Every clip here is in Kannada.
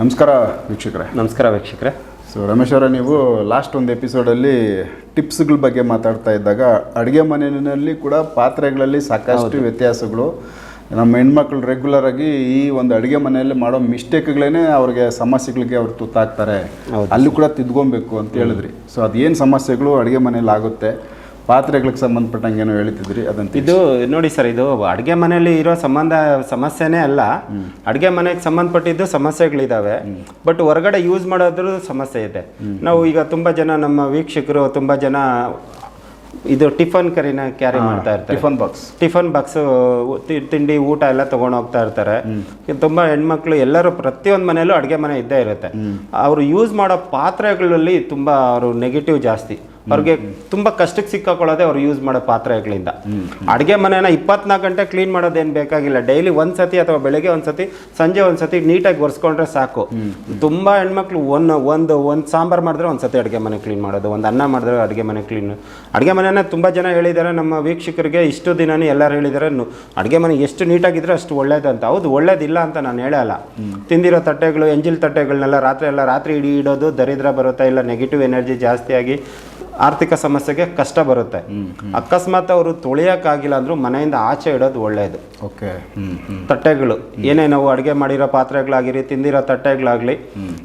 ನಮಸ್ಕಾರ ವೀಕ್ಷಕರೇ. ನಮಸ್ಕಾರ ವೀಕ್ಷಕರೇ. ಸೊ ರಮೇಶ್ ಅವರ ನೀವು ಲಾಸ್ಟ್ ಒಂದು ಎಪಿಸೋಡಲ್ಲಿ ಟಿಪ್ಸ್ಗಳ ಬಗ್ಗೆ ಮಾತಾಡ್ತಾ ಇದ್ದಾಗ ಅಡುಗೆ ಮನೆಯಲ್ಲಿ ಕೂಡ ಪಾತ್ರೆಗಳಲ್ಲಿ ಸಾಕಷ್ಟು ವ್ಯತ್ಯಾಸಗಳು. ನಮ್ಮ ಹೆಣ್ಮಕ್ಳು ರೆಗ್ಯುಲರ್ ಆಗಿ ಈ ಒಂದು ಅಡುಗೆ ಮನೆಯಲ್ಲಿ ಮಾಡೋ ಮಿಸ್ಟೇಕ್ಗಳೇ ಅವ್ರಿಗೆ ಸಮಸ್ಯೆಗಳಿಗೆ ಅವ್ರು ತುತ್ತಾಗ್ತಾರೆ. ಅಲ್ಲೂ ಕೂಡ ತಿದ್ಕೊಬೇಕು ಅಂತ ಹೇಳಿದ್ರಿ. ಸೊ ಅದೇನು ಸಮಸ್ಯೆಗಳು ಅಡುಗೆ ಮನೆಯಲ್ಲಿ ಆಗುತ್ತೆ? ಪಾತ್ರೆಗಳಿಗೆ ಸಂಬಂಧಪಟ್ಟಂಗೆ ಏನೋ ಹೇಳ್ತಿದ್ರಿ ಅದಂತ ಇದು ನೋಡಿ ಸರ್ ಇದು ಅಡುಗೆ ಮನೆಯಲ್ಲಿ ಇರೋ ಸಂಬಂಧ ಸಮಸ್ಯೆನೇ ಅಲ್ಲ. ಅಡುಗೆ ಮನೆಗೆ ಸಂಬಂಧಪಟ್ಟಿದ್ದು ಸಮಸ್ಯೆಗಳಿದ್ದಾವೆ ಬಟ್ ಹೊರಗಡೆ ಯೂಸ್ ಮಾಡೋದ್ರ ಸಮಸ್ಯೆ ಇದೆ. ನಾವು ಈಗ ತುಂಬಾ ಜನ ನಮ್ಮ ವೀಕ್ಷಕರು ತುಂಬಾ ಜನ ಇದು ಟಿಫನ್ ಕರಿನ ಕ್ಯಾರಿ ಮಾಡ್ತಾ ಇರ್ತಾರೆ. Tiffin box. ಟಿಫನ್ ಬಾಕ್ಸ್ ತಿಂಡಿ ಊಟ ಎಲ್ಲ ತಗೊಂಡು ಹೋಗ್ತಾ ಇರ್ತಾರೆ. ತುಂಬಾ ಹೆಣ್ಮಕ್ಳು ಎಲ್ಲರೂ ಪ್ರತಿಯೊಂದು ಮನೆಯಲ್ಲೂ ಅಡುಗೆ ಮನೆ ಇದ್ದೇ ಇರುತ್ತೆ. ಅವರು ಯೂಸ್ ಮಾಡೋ ಪಾತ್ರೆಗಳಲ್ಲಿ ತುಂಬಾ ಅವರು ನೆಗೆಟಿವ್ ಜಾಸ್ತಿ. ಅವ್ರಿಗೆ ತುಂಬಾ ಕಷ್ಟಕ್ಕೆ ಸಿಕ್ಕಾಕೊಳ್ಳೋದೇ ಅವ್ರು ಯೂಸ್ ಮಾಡೋ ಪಾತ್ರೆಗಳಿಂದ. ಅಡುಗೆ ಮನೆನ ಇಪ್ಪತ್ನಾಲ್ಕು ಗಂಟೆ ಕ್ಲೀನ್ ಮಾಡೋದೇನು ಬೇಕಾಗಿಲ್ಲ. ಡೈಲಿ ಒಂದ್ಸತಿ ಅಥವಾ ಬೆಳಗ್ಗೆ ಒಂದ್ಸತಿ ಸಂಜೆ ಒಂದ್ಸತಿ ನೀಟಾಗಿ ಒರೆಸ್ಕೊಂಡ್ರೆ ಸಾಕು. ತುಂಬಾ ಹೆಣ್ಮಕ್ಳು ಒಂದು ಒಂದು ಒಂದು ಸಾಂಬಾರ್ ಮಾಡಿದ್ರೆ ಒಂದ್ಸತಿ ಅಡುಗೆ ಮನೆ ಕ್ಲೀನ್ ಮಾಡೋದು ಒಂದು ಅನ್ನ ಮಾಡಿದ್ರೆ ಅಡುಗೆ ಮನೆ ಕ್ಲೀನ್ ಅಡುಗೆ ಮನೆನ ತುಂಬಾ ಜನ ಹೇಳಿದ್ದಾರೆ ನಮ್ಮ ವೀಕ್ಷಕರಿಗೆ ಇಷ್ಟು ದಿನನೇ ಎಲ್ಲರೂ ಹೇಳಿದ್ದಾರೆ ಅಡುಗೆ ಮನೆ ಎಷ್ಟು ನೀಟಾಗಿದ್ರೆ ಅಷ್ಟು ಒಳ್ಳೇದು ಅಂತ. ಹೌದು ಒಳ್ಳೇದಿಲ್ಲ ಅಂತ ನಾನು ಹೇಳಲ್ಲ. ತಿಂದಿರೋ ತಟ್ಟೆಗಳು ಎಂಜಿಲ್ ತಟ್ಟೆಗಳನ್ನೆಲ್ಲ ರಾತ್ರಿ ಎಲ್ಲ ರಾತ್ರಿ ಇಡೀ ಇಡೋದು ದರಿದ್ರ ಬರುತ್ತಾ ಇಲ್ಲ ನೆಗೆಟಿವ್ ಎನರ್ಜಿ ಜಾಸ್ತಿ ಆಗಿ ಆರ್ಥಿಕ ಸಮಸ್ಯೆಗೆ ಕಷ್ಟ ಬರುತ್ತೆ. ಅಕಸ್ಮಾತ್ ಅವರು ತೊಳೆಯೋಕ್ಕಾಗಿಲ್ಲ ಅಂದ್ರು ಮನೆಯಿಂದ ಆಚೆ ಇಡೋದು ಒಳ್ಳೆಯದು ಓಕೆ. ತಟ್ಟೆಗಳು. ಏನೇ ನಾವು ಅಡುಗೆ ಮಾಡಿರೋ ಪಾತ್ರೆಗಳಾಗಿರಿ ತಿಂದಿರೋ ತಟ್ಟೆಗಳಾಗಲಿ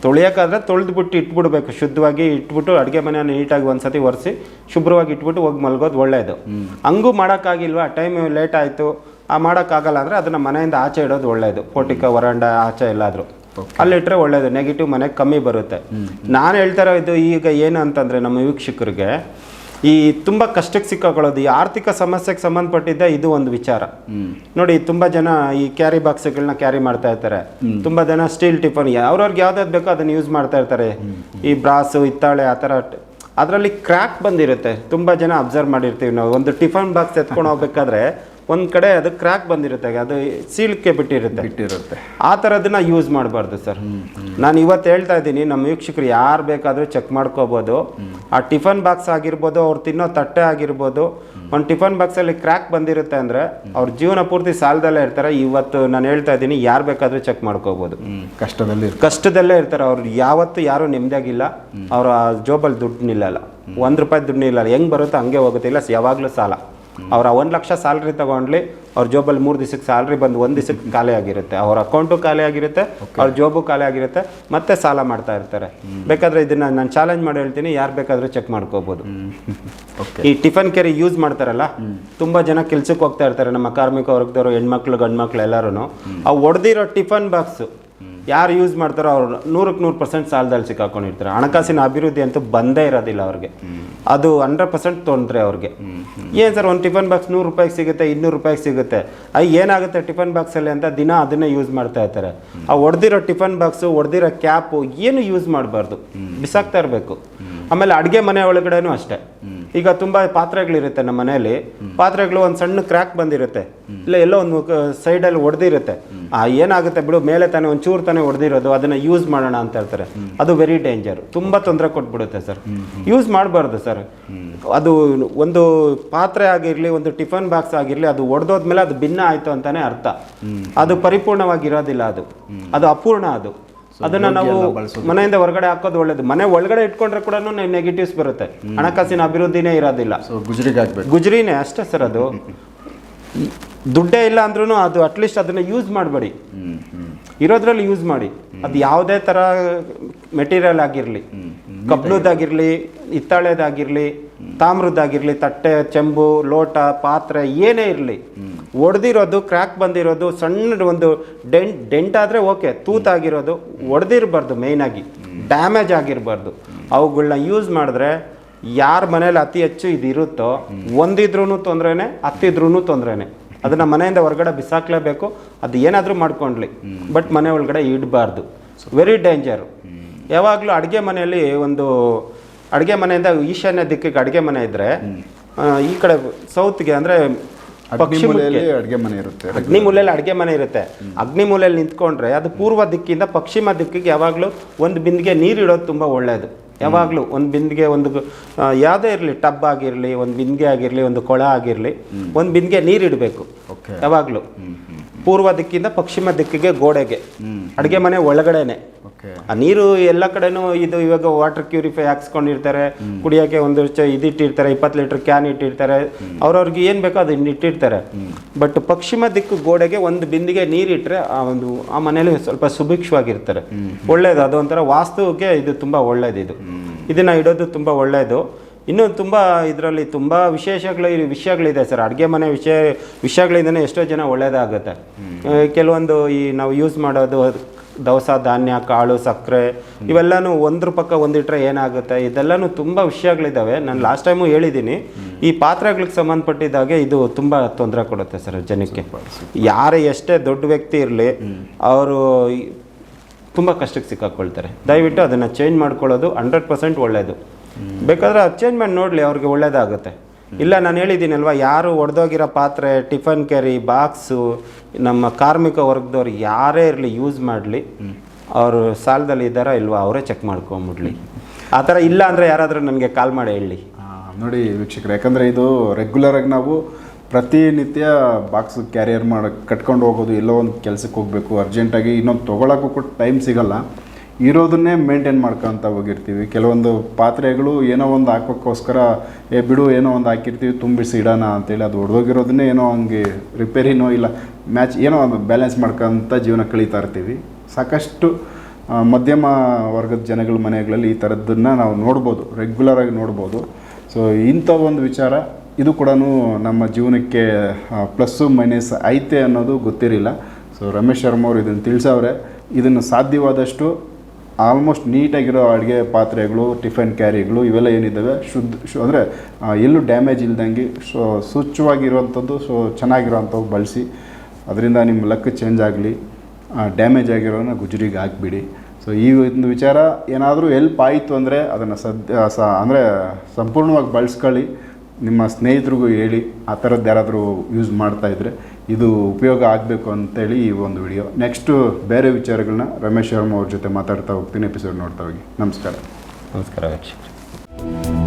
ತೊಳೆಯೋಕ್ಕಾದ್ರೆ ತೊಳೆದ್ಬಿಟ್ಟು ಇಟ್ಬಿಡ್ಬೇಕು. ಶುದ್ಧವಾಗಿ ಇಟ್ಬಿಟ್ಟು ಅಡುಗೆ ಮನೆಯನ್ನು ನೀಟಾಗಿ ಒಂದ್ಸತಿ ಒರೆಸಿ ಶುಭ್ರವಾಗಿ ಇಟ್ಬಿಟ್ಟು ಹೋಗಿ ಮಲ್ಗೋದು ಒಳ್ಳೆಯದು ಹಂಗೂ ಮಾಡೋಕ್ಕಾಗಿಲ್ವಾ? ಟೈಮ್ ಲೇಟ್ ಆಯಿತು. ಆ ಮಾಡೋಕ್ಕಾಗಲ್ಲ ಅಂದರೆ ಅದನ್ನು ಮನೆಯಿಂದ ಆಚೆ ಇಡೋದು ಒಳ್ಳೆಯದು ಪೋಟಿಕ ವರಾಂಡ ಆಚೆ ಎಲ್ಲಾದರೂ. ಅಲ್ಲಿಟ್ರೆ ಒಳ್ಳೇದು ನೆಗೆಟಿವ್ ಮನೆಗೆ ಕಮ್ಮಿ ಬರುತ್ತೆ. ನಾನು ಹೇಳ್ತಾ ಇರೋದು ಈಗ ಏನು ಅಂತಂದರೆ ನಮ್ಮ ವೀಕ್ಷಕರಿಗೆ ಈ ತುಂಬ ಕಷ್ಟಕ್ಕೆ ಸಿಕ್ಕಾಕೊಳ್ಳೋದು ಈ ಆರ್ಥಿಕ ಸಮಸ್ಯೆಗೆ ಸಂಬಂಧಪಟ್ಟಿದ್ದ ಇದು ಒಂದು ವಿಚಾರ. ನೋಡಿ ತುಂಬ ಜನ ಈ ಕ್ಯಾರಿ ಬಾಕ್ಸ್ಗಳನ್ನ ಕ್ಯಾರಿ ಮಾಡ್ತಾ ಇರ್ತಾರೆ. ತುಂಬ ಜನ ಸ್ಟೀಲ್ ಟಿಫನ್ ಅವ್ರವ್ರಿಗೆ ಯಾವ್ದಾದ್ರು ಬೇಕೋ ಅದನ್ನ ಯೂಸ್ ಮಾಡ್ತಾ ಇರ್ತಾರೆ. ಈ ಬ್ರಾಸು ಹಿತ್ತಾಳೆ ಆ ಥರ ಅದರಲ್ಲಿ ಕ್ರ್ಯಾಕ್ ಬಂದಿರುತ್ತೆ. ತುಂಬ ಜನ ಅಬ್ಸರ್ವ್ ಮಾಡಿರ್ತೀವಿ ನಾವು. ಒಂದು ಟಿಫನ್ ಬಾಕ್ಸ್ ಎತ್ಕೊಂಡು ಹೋಗ್ಬೇಕಾದ್ರೆ ಒಂದು ಕಡೆ ಅದು ಕ್ರ್ಯಾಕ್ ಬಂದಿರುತ್ತೆ ಅದು ಸೀಲ್ಕೆ ಬಿಟ್ಟಿರುತ್ತೆ. ಬಿಟ್ಟಿರುತ್ತೆ. ಆ ಥರದನ್ನ ಯೂಸ್ ಮಾಡಬಾರ್ದು ಸರ್. ನಾನು ಇವತ್ತು ಹೇಳ್ತಾ ಇದ್ದೀನಿ ನಮ್ಮ ವೀಕ್ಷಕರು ಯಾರು ಬೇಕಾದರೂ ಚೆಕ್ ಮಾಡ್ಕೋಬೋದು. ಆ ಟಿಫನ್ ಬಾಕ್ಸ್ ಆಗಿರ್ಬೋದು ಅವ್ರು ತಿನ್ನೋ ತಟ್ಟೆ ಆಗಿರ್ಬೋದು ಒಂದು ಟಿಫನ್ ಬಾಕ್ಸಲ್ಲಿ ಕ್ರ್ಯಾಕ್ ಬಂದಿರುತ್ತೆ ಅಂದರೆ ಅವ್ರ ಜೀವನ ಪೂರ್ತಿ ಸಾಲದಲ್ಲೇ ಇರ್ತಾರೆ. ಇವತ್ತು ನಾನು ಹೇಳ್ತಾ ಇದ್ದೀನಿ ಯಾರು ಬೇಕಾದರೂ ಚೆಕ್ ಮಾಡ್ಕೋಬೋದು. ಕಷ್ಟದಲ್ಲಿ ಕಷ್ಟದಲ್ಲೇ ಇರ್ತಾರೆ. ಅವ್ರು ಯಾವತ್ತು ಯಾರು ನೆಮ್ಮದಿಯಾಗಿಲ್ಲ. ಅವ್ರ ಜೋಬಲ್ಲಿ ದುಡ್ಡು ನಿಲ್ಲಲ್ಲ. ಒಂದು ರೂಪಾಯಿ ದುಡ್ಡು ನಿಲ್ಲಲ್ಲ. ಹೆಂಗೆ ಬರುತ್ತೋ ಹಂಗೆ ಹೋಗುತ್ತೆ. ಇಲ್ಲ ಯಾವಾಗಲೂ ಸಾಲ. ಅವ್ರ ಒಂದು ಲಕ್ಷ ಸ್ಯಾಲ್ರಿ ತಗೊಂಡ್ಲಿ ಅವ್ರ ಜೋಬಲ್ಲಿ ಮೂರು ದಿವಸಕ್ಕೆ ಸ್ಯಾಲ್ರಿ ಬಂದು ಒಂದು ದಿವಸಕ್ಕೆ ಖಾಲಿ ಆಗಿರುತ್ತೆ. ಅವ್ರ ಅಕೌಂಟು ಖಾಲಿ ಆಗಿರುತ್ತೆ ಅವ್ರ ಜೋಬು ಖಾಲಿ ಆಗಿರುತ್ತೆ ಮತ್ತೆ ಸಾಲ ಮಾಡ್ತಾ ಇರ್ತಾರೆ. ಬೇಕಾದ್ರೆ ಇದನ್ನ ನಾನು ಚಾಲೆಂಜ್ ಮಾಡಿ ಹೇಳ್ತೀನಿ ಯಾರು ಬೇಕಾದ್ರೆ ಚೆಕ್ ಮಾಡ್ಕೋಬೋದು. ಈ ಟಿಫನ್ ಕೆರಿ ಯೂಸ್ ಮಾಡ್ತಾರಲ್ಲ ತುಂಬಾ ಜನ ಕೆಲ್ಸಕ್ಕೆ ಹೋಗ್ತಾ ಇರ್ತಾರೆ ನಮ್ಮ ಕಾರ್ಮಿಕ ವರ್ಗದವರು ಹೆಣ್ಮಕ್ಳು ಗಂಡ್ಮಕ್ಳು ಎಲ್ಲರೂ ಆ ಒಡೆದಿರೋ ಟಿಫನ್ ಬಾಕ್ಸ್ ಯಾರು ಯೂಸ್ ಮಾಡ್ತಾರೋ ಅವ್ರು ನೂರಕ್ಕೆ ನೂರು ಪರ್ಸೆಂಟ್ ಸಾಲದಲ್ಲಿ ಸಿಕ್ಕಾಕೊಂಡಿರ್ತಾರೆ. ಹಣಕಾಸಿನ ಅಭಿವೃದ್ಧಿ ಅಂತೂ ಬಂದೇ ಇರೋದಿಲ್ಲ ಅವ್ರಿಗೆ. ಅದು ಹಂಡ್ರೆಡ್ ಪರ್ಸೆಂಟ್ ತೊಂದರೆ ಅವ್ರಿಗೆ. ಏನು ಸರ್ ಒಂದು ಟಿಫನ್ ಬಾಕ್ಸ್ ನೂರು ರೂಪಾಯಿಗೆ ಸಿಗುತ್ತೆ ಇನ್ನೂರು ರೂಪಾಯಿಗೆ ಸಿಗುತ್ತೆ. ಅಯ್ಯ ಏನಾಗುತ್ತೆ ಟಿಫನ್ ಬಾಕ್ಸಲ್ಲಿ ಅಂತ ದಿನ ಅದನ್ನೇ ಯೂಸ್ ಮಾಡ್ತಾ ಇರ್ತಾರೆ. ಆ ಒಡೆದಿರೋ ಟಿಫನ್ ಬಾಕ್ಸು ಒಡೆದಿರೋ ಕ್ಯಾಪು ಏನು ಯೂಸ್ ಮಾಡಬಾರ್ದು. ಬಿಸಾಕ್ತಾ ಇರಬೇಕು. ಆಮೇಲೆ ಅಡುಗೆ ಮನೆ ಒಳಗಡೆನೂ ಅಷ್ಟೇ. ಈಗ ತುಂಬಾ ಪಾತ್ರೆಗಳಿರುತ್ತೆ ನಮ್ಮ ಮನೆಯಲ್ಲಿ. ಪಾತ್ರೆಗಳು ಒಂದು ಸಣ್ಣ ಕ್ರ್ಯಾಕ್ ಬಂದಿರುತ್ತೆ. ಇಲ್ಲ ಎಲ್ಲೋ ಒಂದು ಸೈಡಲ್ಲಿ ಒಡೆದಿರುತ್ತೆ. ಆ, ಏನಾಗುತ್ತೆ ಬಿಡು, ಮೇಲೆ ತಾನೆ ಒಂದು ಚೂರು ತಾನೇ ಒಡೆದಿರೋದು, ಅದನ್ನ ಯೂಸ್ ಮಾಡೋಣ ಅಂತ ಹೇಳ್ತಾರೆ. ಅದು ವೆರಿ ಡೇಂಜರ್ ತುಂಬಾ ತೊಂದರೆ ಕೊಟ್ಬಿಡುತ್ತೆ ಸರ್. ಯೂಸ್ ಮಾಡಬಾರ್ದು ಸರ್. ಅದು ಒಂದು ಪಾತ್ರೆ ಆಗಿರಲಿ, ಒಂದು ಟಿಫನ್ ಬಾಕ್ಸ್ ಆಗಿರಲಿ, ಅದು ಒಡೆದೋದ್ಮೇಲೆ ಅದು ಭಿನ್ನ ಆಯ್ತು ಅಂತಾನೆ ಅರ್ಥ. ಅದು ಪರಿಪೂರ್ಣವಾಗಿರೋದಿಲ್ಲ ಅದು. ಅದು ಅಪೂರ್ಣ ಅದು. ಅದನ್ನ ನಾವು ಮನೆಯಿಂದ ಹೊರಗಡೆ ಹಾಕೋದು ಒಳ್ಳೇದು. ಮನೆ ಒಳಗಡೆ ಇಟ್ಕೊಂಡ್ರೆ ಕೂಡ ನೆಗೆಟಿವ್ಸ್ ಬರುತ್ತೆ. ಹಣಕಾಸಿನ ಅಭಿವೃದ್ಧಿನೇ ಇರೋದಿಲ್ಲ. ಗುಜರಿಗೆ ಗುಜರಿನೇ ಅಷ್ಟೇ ಸರ್ ಅದು. ದುಡ್ಡೇ ಇಲ್ಲ ಅಂದ್ರೂ ಅದು ಅಟ್ಲೀಸ್ಟ್ ಅದನ್ನ ಯೂಸ್ ಮಾಡಬೇಡಿ. ಇರೋದ್ರಲ್ಲಿ ಯೂಸ್ ಮಾಡಿ. ಅದು ಯಾವುದೇ ಥರ ಮೆಟೀರಿಯಲ್ ಆಗಿರಲಿ ಕಬ್ಬಿಣದಾಗಿರಲಿ ಹಿತ್ತಾಳೆದಾಗಿರಲಿ ತಾಮ್ರದ್ದಾಗಿರಲಿ ತಟ್ಟೆ, ಚೆಂಬು, ಲೋಟ, ಪಾತ್ರೆ, ಏನೇ ಇರಲಿ, ಒಡೆದಿರೋದು ಕ್ರ್ಯಾಕ್ ಬಂದಿರೋದು, ಸಣ್ಣ ಒಂದು ಡೆಂಟ್ ಡೆಂಟ್ ಆದರೆ ಓಕೆ ತೂತಾಗಿರೋದು ಒಡೆದಿರಬಾರ್ದು ಮೇಯ್ನಾಗಿ ಡ್ಯಾಮೇಜ್ ಆಗಿರಬಾರ್ದು. ಅವುಗಳನ್ನ ಯೂಸ್ ಮಾಡಿದ್ರೆ ಯಾರ ಮನೇಲಿ ಅತಿ ಹೆಚ್ಚು ಇದು ಇರುತ್ತೋ ಒಂದಿದ್ರೂ ತೊಂದ್ರೆನೆ ಹತ್ತಿದ್ರೂ ತೊಂದ್ರೆನೆ. ಅದನ್ನ ಮನೆಯಿಂದ ಹೊರಗಡೆ ಬಿಸಾಕ್ಲೇಬೇಕು ಅದು ಏನಾದರೂ ಮಾಡ್ಕೊಂಡ್ಲಿ. ಬಟ್ ಮನೆ ಒಳಗಡೆ ಇಡಬಾರ್ದು. ವೆರಿ ಡೇಂಜರ್ ಯಾವಾಗಲೂ ಅಡಿಗೆ ಮನೆಯಲ್ಲಿ ಒಂದು ಅಡಿಗೆ ಮನೆಯಿಂದ ಈಶಾನ್ಯ ದಿಕ್ಕಿಗೆ ಅಡಿಗೆ ಮನೆ ಇದ್ದರೆ ಈ ಕಡೆ ಸೌತ್ಗೆ ಅಂದ್ರೆ ಅಡುಗೆ ಮನೆ ಇರುತ್ತೆ. ಅಗ್ನಿ ಮೂಲೆಯಲ್ಲಿ ಅಡಿಗೆ ಮನೆ ಇರುತ್ತೆ. ಅಗ್ನಿ ಮೂಲೆಯಲ್ಲಿ ನಿಂತ್ಕೊಂಡ್ರೆ ಅದು ಪೂರ್ವ ದಿಕ್ಕಿಂದ ಪಶ್ಚಿಮ ದಿಕ್ಕಿಗೆ ಯಾವಾಗಲೂ ಒಂದು ಬಿಂದಿಗೆ ನೀರು ಇಡೋದು ತುಂಬ ಒಳ್ಳೆಯದು ಯಾವಾಗಲೂ ಒಂದು ಬಿಂದಿಗೆ ಒಂದು ಯಾವುದೇ ಇರಲಿ ಟಬ್ ಆಗಿರಲಿ ಒಂದು ಬಿಂದಿಗೆ ಆಗಿರಲಿ ಒಂದು ಕೊಳ ಆಗಿರಲಿ ಒಂದು ಬಿಂದಿಗೆ ನೀರು ಇಡಬೇಕು. ಓಕೆ ಯಾವಾಗಲೂ. ಪೂರ್ವ ದಿಕ್ಕಿಂದ ಪಶ್ಚಿಮ ದಿಕ್ಕಿಗೆ ಗೋಡೆಗೆ. ಅಡುಗೆ ಮನೆ ಒಳಗಡೆನೆ. ಆ ನೀರು ಎಲ್ಲ ಕಡೆನೂ ಇದು ಇವಾಗ ವಾಟರ್ ಕ್ಯೂರಿಫೈ ಹಾಕ್ಸ್ಕೊಂಡಿರ್ತಾರೆ. ಕುಡಿಯೋಕೆ ಒಂದು ಚ ಇದಿಟ್ಟಿರ್ತಾರೆ ಇಪ್ಪತ್ತು ಲೀಟರ್ ಕ್ಯಾನ್ ಇಟ್ಟಿರ್ತಾರೆ. ಅವ್ರವ್ರಿಗೆ ಏನು ಬೇಕೋ ಅದನ್ನ ಇಟ್ಟಿರ್ತಾರೆ. ಬಟ್ ಪಶ್ಚಿಮ ದಿಕ್ಕು ಗೋಡೆಗೆ ಒಂದು ಬಿಂದಿಗೆ ನೀರಿಟ್ಟರೆ ಆ ಒಂದು ಆ ಮನೇಲಿ ಸ್ವಲ್ಪ ಸುಭಿಕ್ಷವಾಗಿರ್ತಾರೆ. ಒಳ್ಳೇದು ಅದು ಒಂಥರ ವಾಸ್ತುಗೆ ಇದು ತುಂಬ ಒಳ್ಳೇದು ಇದು. ಇದನ್ನ ಇಡೋದು ತುಂಬ ಒಳ್ಳೇದು. ಇನ್ನೂ ತುಂಬ ಇದರಲ್ಲಿ ತುಂಬ ವಿಶೇಷಗಳು ವಿಷಯಗಳಿದೆ ಸರ್. ಅಡುಗೆ ಮನೆ ವಿಷಯ ವಿಷಯಗಳಿಂದನೇ ಎಷ್ಟೋ ಜನ ಒಳ್ಳೇದಾಗುತ್ತೆ. ಕೆಲವೊಂದು ಈ ನಾವು ಯೂಸ್ ಮಾಡೋದು ದವಸ ಧಾನ್ಯ ಕಾಳು ಸಕ್ಕರೆ ಇವೆಲ್ಲನೂ ಒಂದ್ರ ಪಕ್ಕ ಒಂದಿಟ್ರೆ ಏನಾಗುತ್ತೆ? ಇದೆಲ್ಲನೂ ತುಂಬ ವಿಷಯಗಳಿದ್ದಾವೆ ನಾನು ಲಾಸ್ಟ್ ಟೈಮು ಹೇಳಿದ್ದೀನಿ ಈ ಪಾತ್ರೆಗಳಿಗೆ ಸಂಬಂಧಪಟ್ಟಿದ್ದಾಗೆ ಇದು ತುಂಬ ತೊಂದರೆ ಕೊಡುತ್ತೆ ಸರ್ ಜನಕ್ಕೆ. ಯಾರೇ ಎಷ್ಟೇ ದೊಡ್ಡ ವ್ಯಕ್ತಿ ಇರಲಿ ಅವರು ತುಂಬ ಕಷ್ಟಕ್ಕೆ ಸಿಕ್ಕಾಕೊಳ್ತಾರೆ. ದಯವಿಟ್ಟು ಅದನ್ನು ಚೇಂಜ್ ಮಾಡ್ಕೊಳ್ಳೋದು ಹಂಡ್ರೆಡ್ ಪರ್ಸೆಂಟ್ ಒಳ್ಳೆಯದು ಬೇಕಾದ್ರೆ ಅದು ಚೇಂಜ್ ಮಾಡಿ ನೋಡಲಿ ಅವ್ರಿಗೆ ಒಳ್ಳೇದಾಗುತ್ತೆ. ಇಲ್ಲ, ನಾನು ಹೇಳಿದ್ದೀನಲ್ವ, ಯಾರು ಒಡೆದೋಗಿರೋ ಪಾತ್ರೆ, ಟಿಫನ್ ಕೆರಿ, ಬಾಕ್ಸು, ನಮ್ಮ ಕಾರ್ಮಿಕ ವರ್ಗದವ್ರು ಯಾರೇ ಇರಲಿ, ಯೂಸ್ ಮಾಡಲಿ, ಅವರು ಸಾಲದಲ್ಲಿ ಇದ್ದಾರಾ ಇಲ್ವಾ, ಅವರೇ ಚೆಕ್ ಮಾಡ್ಕೊಂಬಿಡ್ಲಿ. ಆ ಥರ ಇಲ್ಲ ಅಂದರೆ ಯಾರಾದರೂ ನನಗೆ ಕಾಲ್ ಮಾಡಿ ಹೇಳಿ. ನೋಡಿ ವೀಕ್ಷಕರು, ಯಾಕಂದರೆ ಇದು ರೆಗ್ಯುಲರಾಗಿ ನಾವು ಪ್ರತಿನಿತ್ಯ ಬಾಕ್ಸ್ ಕ್ಯಾರಿಯರ್ ಮಾಡಿ, ಕಟ್ಕೊಂಡು ಹೋಗೋದು, ಎಲ್ಲೋ ಒಂದು ಕೆಲಸಕ್ಕೆ ಹೋಗಬೇಕು ಅರ್ಜೆಂಟಾಗಿ ಇನ್ನೊಂದು ತೊಗೊಳಕ್ಕೂ ಕೂಡ ಟೈಮ್ ಸಿಗಲ್ಲ. ಇರೋದನ್ನೇ ಮೇಂಟೈನ್ ಮಾಡ್ಕೊತ ಹೋಗಿರ್ತೀವಿ. ಕೆಲವೊಂದು ಪಾತ್ರೆಗಳು ಏನೋ ಒಂದು ಹಾಕೋಕ್ಕೋಸ್ಕರ, ಏ ಬಿಡು, ಏನೋ ಒಂದು ಹಾಕಿರ್ತೀವಿ, ತುಂಬಿಸಿ ಇಡೋಣ ಅಂತೇಳಿ ಅದು ಹೊಡೆದೋಗಿರೋದನ್ನೇ ಏನೋ ಹಂಗೆ ರಿಪೇರಿನೋ ಇಲ್ಲ ಮ್ಯಾಚ್ ಏನೋ ಒಂದು ಬ್ಯಾಲೆನ್ಸ್ ಮಾಡ್ಕೊತ ಜೀವನ ಕಳೀತಾ ಇರ್ತೀವಿ. ಸಾಕಷ್ಟು ಮಧ್ಯಮ ವರ್ಗದ ಜನಗಳ ಮನೆಗಳಲ್ಲಿ ಈ ಥರದ್ದನ್ನು ನಾವು ನೋಡ್ಬೋದು ರೆಗ್ಯುಲರಾಗಿ ನೋಡ್ಬೋದು. ಸೊ ಇಂಥ ಒಂದು ವಿಚಾರ, ಇದು ಕೂಡ ನಮ್ಮ ಜೀವನಕ್ಕೆ ಪ್ಲಸ್ಸು ಮೈನಸ್ ಐತೆ ಅನ್ನೋದು ಗೊತ್ತಿರಲಿಲ್ಲ. ಸೊ ರಮೇಶ್ ಶರ್ಮ ಅವರು ಇದನ್ನು ತಿಳಿಸವ್ರೆ, ಇದನ್ನು ಸಾಧ್ಯವಾದಷ್ಟು ಆಲ್ಮೋಸ್ಟ್ ನೀಟಾಗಿರೋ ಅಡುಗೆ ಪಾತ್ರೆಗಳು, ಟಿಫನ್ ಕ್ಯಾರಿಗಳು ಇವೆಲ್ಲ ಏನಿದ್ದಾವೆ, ಶುದ್ಧ, ಶು, ಅಂದರೆ ಎಲ್ಲೂ ಡ್ಯಾಮೇಜ್ ಇಲ್ದಂಗೆ, ಸೊ, ಸ್ವಚ್ಛವಾಗಿರುವಂಥದ್ದು, ಸೊ, ಚೆನ್ನಾಗಿರೋವಂಥವು ಬಳಸಿ, ಅದರಿಂದ ನಿಮ್ಮ ಲಕ್ ಚೇಂಜ್ ಆಗಲಿ ಡ್ಯಾಮೇಜ್ ಆಗಿರೋನ ಗುಜರಿಗೆ ಹಾಕ್ಬಿಡಿ. ಸೊ, ಈ ಒಂದು ವಿಚಾರ ಏನಾದರೂ ಎಲ್ಪ್ ಆಯಿತು ಅಂದರೆ ಅದನ್ನು ಸದ್ಯ ಸ, ಅಂದರೆ, ಸಂಪೂರ್ಣವಾಗಿ ಬಳಸ್ಕೊಳ್ಳಿ. ನಿಮ್ಮ ಸ್ನೇಹಿತರಿಗೂ ಹೇಳಿ, ಆ ಥರದ್ದು ಯಾರಾದರೂ ಯೂಸ್ ಮಾಡ್ತಾ ಇದ್ದರೆ ಇದು ಉಪಯೋಗ ಆಗಬೇಕು ಅಂತೇಳಿ ಈ ಒಂದು ವಿಡಿಯೋ ನೆಕ್ಸ್ಟು ಬೇರೆ ವಿಚಾರಗಳನ್ನ ರಮೇಶ್ ಶರ್ಮಾ ಅವ್ರ ಜೊತೆ ಮಾತಾಡ್ತಾ ಹೋಗ್ತೀನಿ ಎಪಿಸೋಡ್ ನೋಡ್ತಾ ಹೋಗಿ. ನಮಸ್ಕಾರ. ನಮಸ್ಕಾರ ವೀಕ್ಷಕರೇ